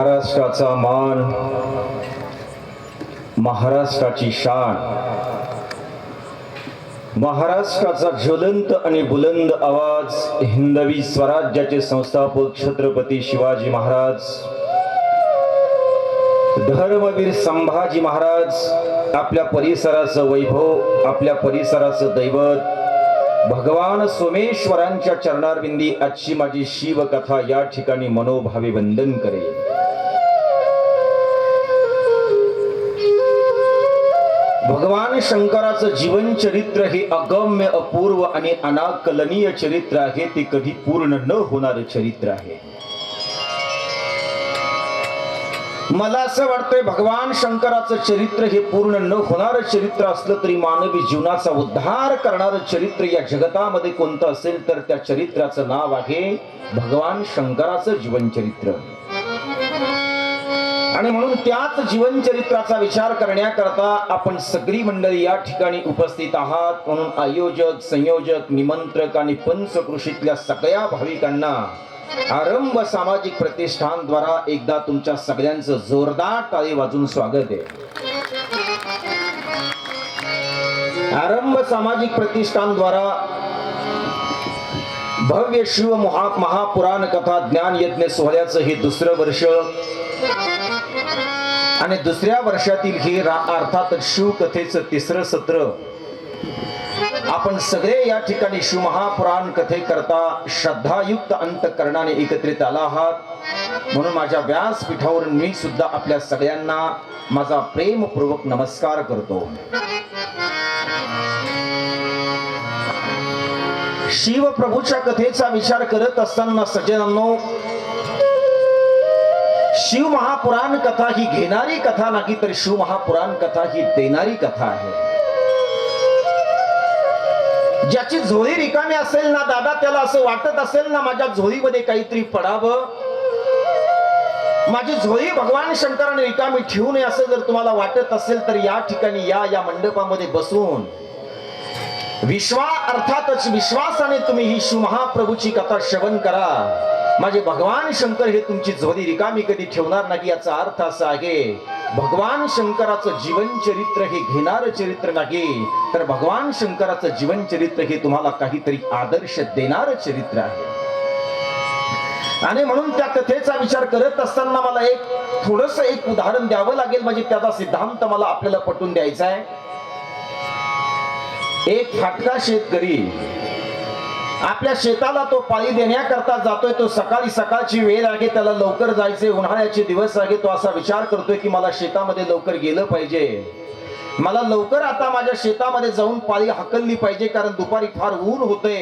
महाराष्ट्राचा मान महाराष्ट्राची शान. महाराष्ट्राचा ज्वलंत आणि बुलंद आवाज हिंदवी स्वराज्याचे संस्थापक छत्रपती शिवाजी महाराज धर्मवीर संभाजी महाराज आपल्या परिसराचं वैभव आपल्या परिसराचं दैवत भगवान सोमेश्वरांच्या चरणारबिंदी आजची माझी शिवकथा या ठिकाणी मनोभावे वंदन करेल भगवान शंकराचं जीवन चरित्र हे अगम्य अपूर्व आणि अनाकलनीय चरित्र आहे. ते कधी पूर्ण न होणार चरित्र आहे. मला असं वाटतंय भगवान शंकराचं चरित्र हे पूर्ण न होणारं चरित्र असलं तरी मानवी जीवनाचा उद्धार करणारं चरित्र या जगतामध्ये कोणतं असेल तर त्या चरित्राचं नाव आहे भगवान शंकराचं जीवन चरित्र. आणि म्हणून त्याच जीवन चरित्राचा विचार करण्याकरता आपण सगळी मंडळी या ठिकाणी उपस्थित आहात. म्हणून आयोजक संयोजक निमंत्रक आणि पंचकृषीतल्या सगळ्या भाविकांना आरंभ सामाजिक प्रतिष्ठान द्वारा एकदा तुमच्या सगळ्यांचं जोरदार टाळी वाजून स्वागत आहे. आरंभ सामाजिक प्रतिष्ठान द्वारा भव्य शिव महा महापुराण कथा ज्ञान यज्ञ सोहळ्याचं हे दुसरं वर्ष आणि दुसऱ्या वर्षातील हे रा- अर्थात शिवकथेचं तिसरं सत्र. आपण सगळे या ठिकाणी शिवमहापुराण कथेकरता श्रद्धायुक्त अंतकरणाने एकत्रित आला आहात. म्हणून माझ्या व्यासपीठावरून मी सुद्धा आपल्या सगळ्यांना माझा प्रेमपूर्वक नमस्कार करतो. शिवप्रभूच्या कथेचा विचार करत असताना सज्जनांनो शिव महापुराण कथा ही घेणारी कथा नाही तर शिव महापुराण कथा ही देणारी कथा आहे. ज्याची झोळी रिकामी असेल ना दादा त्याला असं वाटत असेल ना माझ्या झोळीमध्ये काहीतरी पडावं. माझी झोळी भगवान शंकराने रिकामी ठेवू नये असं जर तुम्हाला वाटत असेल तर या ठिकाणी या या मंडपामध्ये बसून. विश्वा अर्थातच विश्वासाने तुम्ही ही शिवमहाप्रभूची कथा श्रवण करा. माझे भगवान शंकर हे तुमची झोली रिकामी कधी ठेवणार नाही याचा अर्थ असा आहे भगवान शंकराचं जीवन चरित्र हे घेणार चरित्र नाही तर भगवान शंकराचं जीवन चरित्र हे तुम्हाला काहीतरी आदर्श देणार चरित्र आहे. आणि म्हणून त्या कथेचा विचार करत असताना मला एक थोडस एक उदाहरण द्यावं लागेल म्हणजे त्याचा सिद्धांत मला आपल्याला पटवून द्यायचा आहे. एक फाटका शेतकरी आपल्या शेताला तो पाळी देण्याकरता जातोय तो सकाळी सकाळची वेळ आहे त्याला लवकर जायचे उन्हाळ्याचे दिवस आहे तो असा विचार करतोय की मला शेतामध्ये लवकर गेलं पाहिजे. मला लवकर आता माझ्या शेतामध्ये जाऊन पाळी हकलली पाहिजे कारण दुपारी फार ऊन होते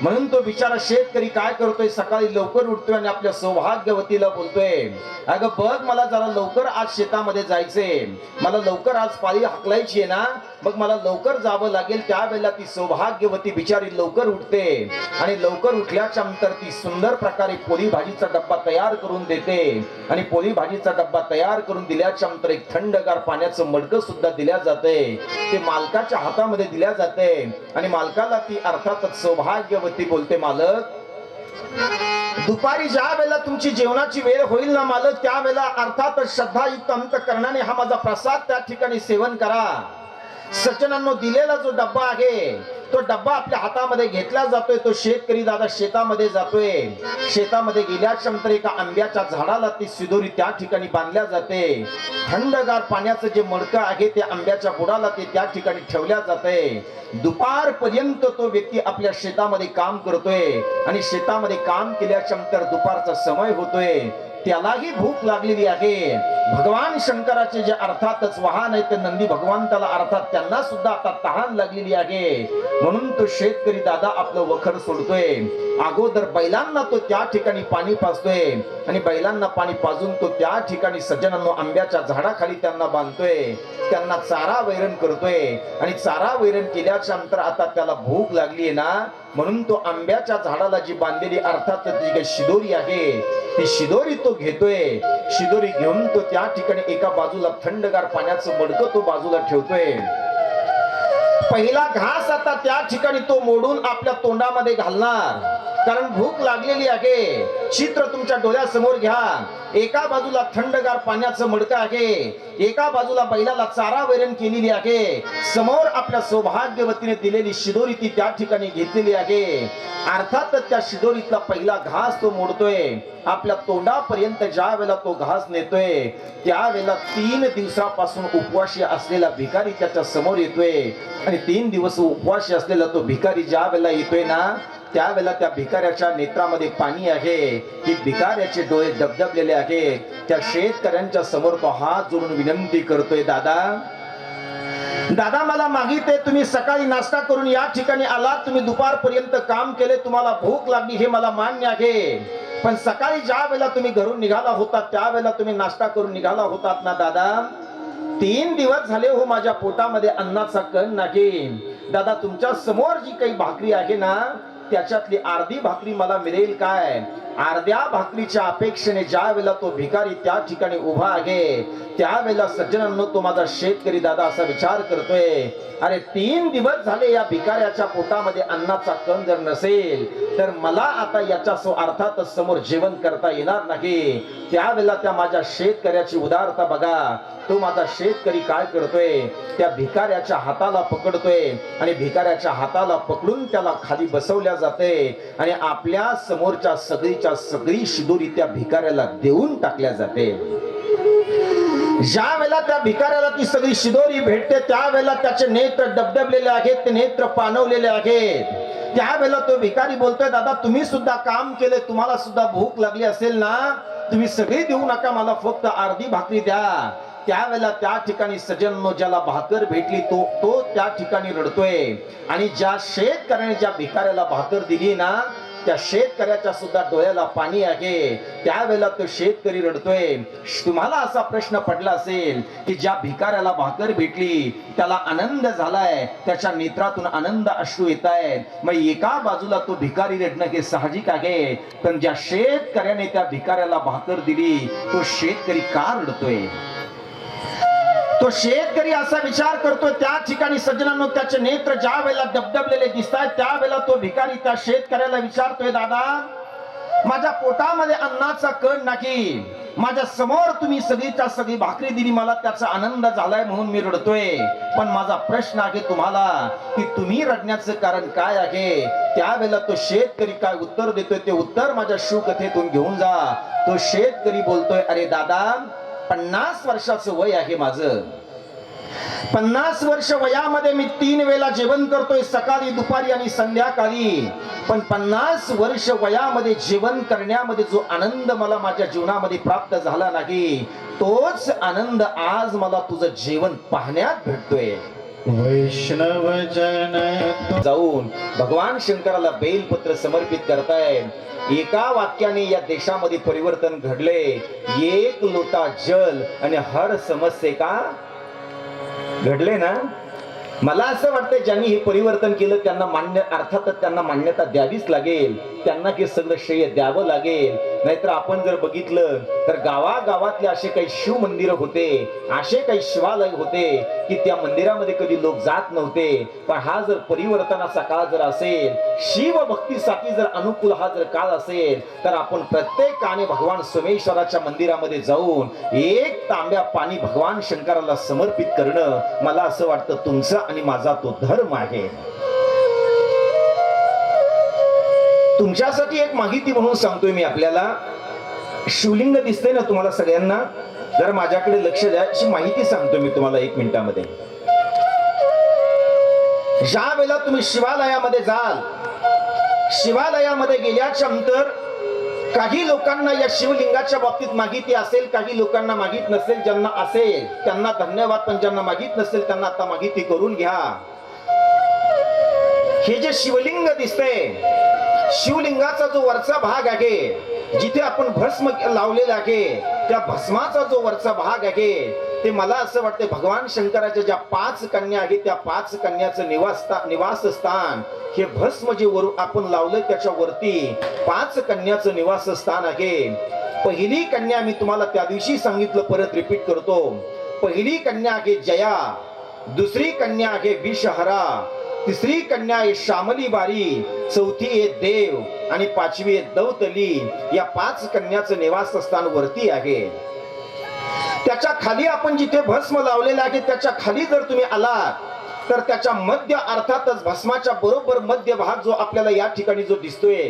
म्हणून तो बिचारा शेतकरी काय करतोय? सकाळी लवकर उठतोय आणि आपल्या सौभाग्यवतीला बोलतोय. अगं बघ मला जरा लवकर आज शेतामध्ये जायचंय. मला लवकर आज पाळी हाकलायची आहे ना? मग मला लवकर जावं लागेल. त्यावेळेला ती सौभाग्यवती बिचारी लवकर उठते. आणि लवकर उठल्याच्या नंतर ती सुंदर प्रकारे पोळी भाजीचा डब्बा तयार करून देते. आणि पोळी भाजीचा डब्बा तयार करून दिल्याच्या नंतर एक थंडगार पाण्याचं मडकं सुद्धा दिल्या जाते ते मालकाच्या हातामध्ये दिल्या जाते आणि मालकाला ती अर्थातच सौभाग्यवती बोलते मालक दुपारी ज्या वेळेला तुमची जेवणाची वेळ होईल ना मालक त्यावेळेला अर्थातच श्रद्धायुक्त अंतकरणाने हा माझा प्रसाद त्या ठिकाणी सेवन करा. सचनांनो दिलेला जो डब्बा आहे तो डब्बा आपल्या हातामध्ये घेतला जातोय तो शेतकरी दादा शेतामध्ये जातोय. शेतामध्ये गेल्याच्यानंतर एका आंब्याच्या झाडाला ती सिदोरी त्या ठिकाणी बांधल्या जाते. थंडगार पाण्याचं जे मडकं आहे ते आंब्याच्या बुडाला ते त्या ठिकाणी ठेवल्या जाते. दुपारपर्यंत तो व्यक्ती आपल्या शेतामध्ये काम करतोय आणि शेतामध्ये काम केल्याच्यानंतर दुपारचा समय होतोय. त्यालाही भूक लागलेली आहे. भगवान शंकराचे जे अर्थातच वाहन आहे ते नंदी भगवंताला अर्थात त्यांना सुद्धा आता तहान लागलेली आहे. म्हणून तो शेतकरी दादा आपलं वखर सोडतोय. अगोदर बैलांना तो त्या ठिकाणी पाणी पाजतोय आणि बैलांना पाणी पाजून तो त्या ठिकाणी सज्जनांनो आंब्याच्या झाडाखाली त्यांना बांधतोय. त्यांना चारा वैरण करतोय आणि चारा वैरण केल्याच्यानंतर आता त्याला भूक लागली आहे ना म्हणून तो आंब्याच्या झाडाला जी बांधलेली अर्थात जी काही शिदोरी आहे ती शिदोरी तो घेतोय. शिदोरी घेऊन तो त्या त्या ठिकाणी एका बाजूला थंडगार पाण्याचं मडकं तो बाजूला ठेवतोय. पहिला घास आता त्या ठिकाणी तो मोडून आपल्या तोंडामध्ये घालणार. कारण भूक लागलेली आहे. चित्र तुमच्या डोळ्यासमोर घ्या. एका बाजूला थंडगार पाण्याचं मडकं आहे. एका बाजूला बैलाला चारा वैरण केलेली आहे. समोर आपल्या सौभाग्यवतीने दिलेली शिदोरी ती त्या ठिकाणी घेतलेली आहे. अर्थातच त्या शिदोरीतला पहिला घास तो मोडतोय. आपल्या तोंडापर्यंत ज्या वेळेला तो घास नेतोय त्यावेळेला तीन दिवसापासून उपवाशी असलेला भिकारी त्याच्यासमोर येतोय. आणि तीन दिवस उपवाशी असलेला तो भिकारी ज्या वेळेला येतोय ना त्यावेळेला त्या भिकाऱ्याच्या नेत्रामध्ये पाणी आहे. की भिकाऱ्याचे डोळे डबडबलेले आहे. त्या शेतकऱ्यांच्या समोर तो हात जोडून विनंती करतोय दादा दादा मला मागितले तुम्ही सकाळी नाश्ता करून या ठिकाणी आलात. तुम्ही दुपारपर्यंत काम केले तुम्हाला भूक लागली हे मला मान्य आहे. पण सकाळी ज्या वेळेला तुम्ही घरून निघाला होता त्यावेळेला तुम्ही नाश्ता करून निघाला होतात ना दादा? तीन दिवस झाले हो माझ्या पोटामध्ये अन्नाचा कण नाही. दादा तुमच्यासमोर जी काही भाकरी आहे ना त्याच्यातली अर्धी भाकरी मला मिळेल काय? अर्ध्या भाकरीच्या अपेक्षेने ज्या वेळेला तो भिकारी त्या ठिकाणी उभा आहे त्यावेळेला सज्जनांनो तो माझा शेतकरी दादा असा विचार करतोय अरे तीन दिवस झाले या भिकाऱ्याच्या पोटामध्ये अन्नाचा कण जर नसेल तर मला आता याच्या सो अर्थातच समोर जेवण करता येणार नाही. त्यावेळेला त्या माझ्या शेतकऱ्याची उदारता बघा. तो माझा शेतकरी काय करतोय? त्या भिकाऱ्याच्या हाताला पकडतोय आणि भिकाऱ्याच्या हाताला पकडून त्याला खाली बसवल्या जाते आणि आपल्या समोरच्या सगळीच्या सगळी शिदोरी त्या भिकाऱ्याला देऊन टाकल्या जाते. ज्या वेळेला त्या भिकाऱ्याला ती सगळी शिदोरी भेटते त्यावेळेला त्याचे नेत्र डबडबलेले आहेत ते नेत्र पाणवलेले आहेत. त्यावेळेला तो भिकारी बोलतोय दादा तुम्ही सुद्धा काम केले तुम्हाला सुद्धा भूक लागली असेल ना? तुम्ही सगळी देऊ नका मला फक्त अर्धी भाकरी द्या. त्यावेळेला त्या ठिकाणी सजन ज्याला भाकर भेटली तो तो त्या ठिकाणी रडतोय. आणि ज्या शेतकऱ्याने ज्या भिकाऱ्याला भाकर दिली ना त्या शेतकऱ्याच्या सुद्धा डोळ्याला पाणी आहे. त्यावेळेला तो शेतकरी रडतोय. तुम्हाला असा प्रश्न पडला असेल की ज्या भिकाऱ्याला भाकर भेटली त्याला आनंद झालाय त्याच्या नेत्रातून आनंद अश्रू येत आहेत मग एका बाजूला तो भिकारी रडणं हे साहजिक आहे. पण ज्या शेतकऱ्याने त्या भिकाऱ्याला भाकर दिली तो शेतकरी का रडतोय? तो शेतकरी असा विचार करतो त्या ठिकाणी सज्जनांनो त्याचे नेत्र ज्या वेळेला डबडबलेले दिसत आहेत त्यावेळेला तो भिकारी त्या शेतकऱ्याला विचारतोय दादा माझ्या पोटामध्ये अन्नाचा कण नाही. माझ्यासमोर तुम्ही सगळीच्या सगळी भाकरी दिली मला त्याचा आनंद झालाय म्हणून मी रडतोय. पण माझा प्रश्न आहे तुम्हाला की तुम्ही रडण्याचं कारण काय आहे? त्यावेळेला तो शेतकरी काय उत्तर देतोय? ते उत्तर माझ्या शुकथेतून घेऊन जा. तो शेतकरी बोलतोय अरे दादा पन्नास वर्षाचं वय आहे माझं. पन्नास वर्ष वयामध्ये मी तीन वेळा जेवण करतोय सकाळी दुपारी आणि संध्याकाळी. पण पन्नास वर्ष वयामध्ये जेवण करण्यामध्ये जो आनंद मला माझ्या जीवनामध्ये प्राप्त झाला नाही तोच आनंद आज मला तुझं जेवण पाहण्यात भेटतोय. वैष्णव जन जाऊन भगवान शंकराला बेलपत्र समर्पित करताय. एका वाक्याने या देशामध्ये परिवर्तन घडले. एक लोटा जल आणि हर समस्ये का? घडले ना? मला असं वाटतं ज्यांनी हे परिवर्तन केलं त्यांना मान्य अर्थातच त्यांना मान्यता द्यावीच लागेल. त्यांना हे सगळं श्रेय द्यावं लागेल. नाहीतर आपण जर बघितलं तर गावागावातले असे काही शिव मंदिर होते असे काही शिवालय होते की त्या मंदिरामध्ये कधी लोक जात नव्हते. पण हा जर परिवर्तनाचा काळ जर असेल शिव भक्तीसाठी जर अनुकूल हा जर काळ असेल तर आपण प्रत्येकाने भगवान सोमेश्वराच्या मंदिरामध्ये जाऊन एक तांब्या पाणी भगवान शंकराला समर्पित करणं मला असं वाटतं तुमचा आणि माझा तो धर्म आहे. तुमच्यासाठी एक माहिती म्हणून सांगतोय मी आपल्याला. शिवलिंग दिसतंय ना तुम्हाला सगळ्यांना? जर माझ्याकडे लक्ष द्या अशी माहिती सांगतो मी तुम्हाला एक मिनिटामध्ये. ज्या वेळेला तुम्ही शिवालयामध्ये जाल शिवालयामध्ये गेल्याच्यानंतर काही लोकांना या शिवलिंगाच्या बाबतीत माहिती असेल काही लोकांना माहीत नसेल ज्यांना असेल त्यांना धन्यवाद पण ज्यांना माहीत नसेल त्यांना आता माहिती करून घ्या. हे जे शिवलिंग दिसतंय शिवलिंगाचा जो वरचा भाग आहे जिथे आपण भस्म लावलेला आहे त्या भस्माचा जो वरचा भाग आहे ते मला असं वाटतं भगवान शंकराच्या ज्या पाच कन्या आहेत त्या पाच कन्याचं निवासस्थान निवासस्थान हे भस्म जे वर आपण लावलं त्याच्या वरती पाच कन्याचं निवासस्थान आहे. पहिली कन्या मी तुम्हाला त्या दिवशी सांगितलं परत रिपीट करतो. पहिली कन्या आहे जया दुसरी कन्या आहे विषहरा तिसरी कन्या आहे श्यामली बारी चौथी आहे देव आणि पाचवी आहे दौतली. या पाच कन्याचं निवासस्थान वरती आहे. त्याच्याखाली आपण जिथे भस्म लावलेला आहे त्याच्याखाली जर तुम्ही आलात तर त्याच्या मध्य अर्थातच भस्माच्या बरोबर मध्य भाग जो आपल्याला या ठिकाणी जो दिसतोय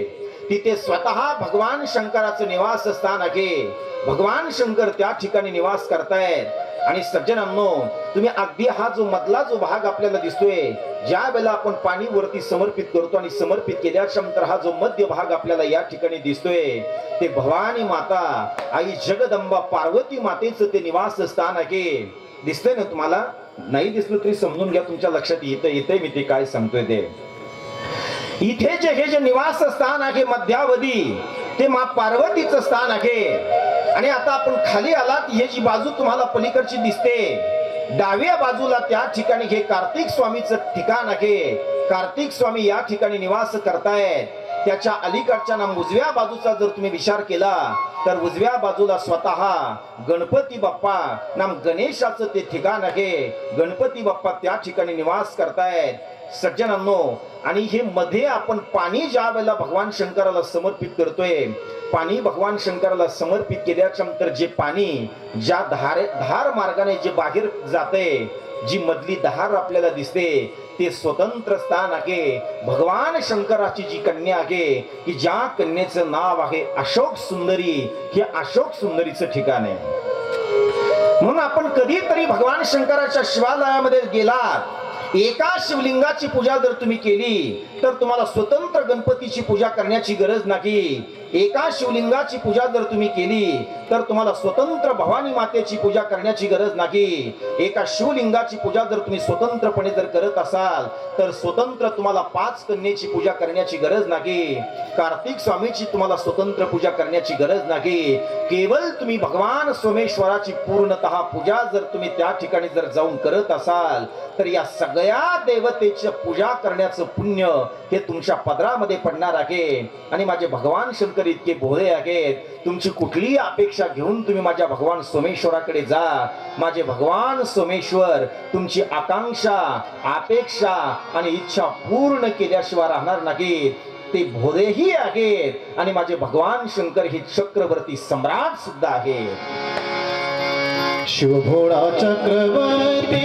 तिथे स्वतः भगवान शंकराचं निवासस्थान आहे. भगवान शंकर त्या ठिकाणी निवास करतायत. आणि सज्जनांनो तुम्ही अगदी हा जो मधला जो भाग आपल्याला दिसतोय ज्या वेळेला आपण पाणी वरती समर्पित करतो आणि समर्पित केल्याच्यानंतर हा जो मध्य भाग आपल्याला या ठिकाणी दिसतोय ते भवानी माता आई जगदंबा पार्वती मातेचं ते निवासस्थान आहे दिसतंय ना तुम्हाला? नाही दिसलं तरी समजून घ्या तुमच्या लक्षात येतं येतंय मी ते काय सांगतोय ते. इथे जे हे जे निवास स्थान आहे मध्यावधी ते मा पार्वतीचं स्थान आहे. आणि आता आपण खाली आलात. हे जी बाजू तुम्हाला पलीकडची दिसते डाव्या बाजूला त्या ठिकाणी हे कार्तिक स्वामीचं ठिकाण आहे. कार्तिक स्वामी या ठिकाणी निवास करतायत त्याच्या अलीकडच्या नाम उजव्या बाजूचा जर तुम्ही विचार केला तर उजव्या बाजूला स्वतः गणपती बाप्पा नाम गणेशाचं ते ठिकाण आहे. गणपती बाप्पा त्या ठिकाणी निवास करतायत. सज्जनांनो आणि हे मध्ये आपण पाणी ज्या वेळेला भगवान शंकराला समर्पित करतोय पाणी भगवान शंकराला समर्पित केल्याच्यानंतर जे पाणी ज्या धार धार मार्गाने जे बाहेर जाते जी मधली धार आपल्याला दिसते ते स्वतंत्र स्थान आहे. भगवान शंकराची जी कन्या आहे की ज्या कन्येचं नाव आहे अशोक सुंदरी हे अशोक सुंदरीचं ठिकाण आहे. म्हणून आपण कधीतरी भगवान शंकराच्या शिवालयामध्ये गेलात एका शिवलिंगाची पूजा जर तुम्ही केली तर तुम्हाला स्वतंत्र गणपतीची पूजा करण्याची गरज नाही. एका शिवलिंगाची पूजा जर तुम्ही केली तर तुम्हाला स्वतंत्र भवानी मातेची पूजा करण्याची गरज नाही. एका शिवलिंगाची पूजा जर तुम्ही स्वतंत्रपणे जर करत असाल तर स्वतंत्र तुम्हाला पाच कन्येची पूजा करण्याची गरज नाही. कार्तिक स्वामीची तुम्हाला स्वतंत्र पूजा करण्याची गरज नाही. केवळ तुम्ही भगवान सोमेश्वराची पूर्णतः पूजा जर तुम्ही त्या ठिकाणी जर जाऊन करत असाल तर या सगळ्या देवतेची पूजा करण्याचं पुण्य हे तुमच्या पदरामध्ये पडणार आहे. आणि माझे भगवान शंकर इतके भोळे आहेत. तुमची कुठलीही अपेक्षा घेऊन तुम्ही माझ्या भगवान सोमेश्वराकडे जा. माझे भगवान सोमेश्वर तुमची आकांक्षा अपेक्षा आणि इच्छा पूर्ण केल्याशिवाय राहणार नाहीत. ते भोरेही आहेत आणि माझे भगवान शंकर हे चक्रवर्ती सम्राट सुद्धा आहे शुभोडा चक्रवर्ती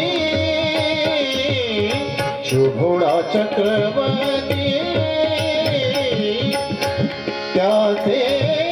शुभोडा चक्रवर्ती. त्याचे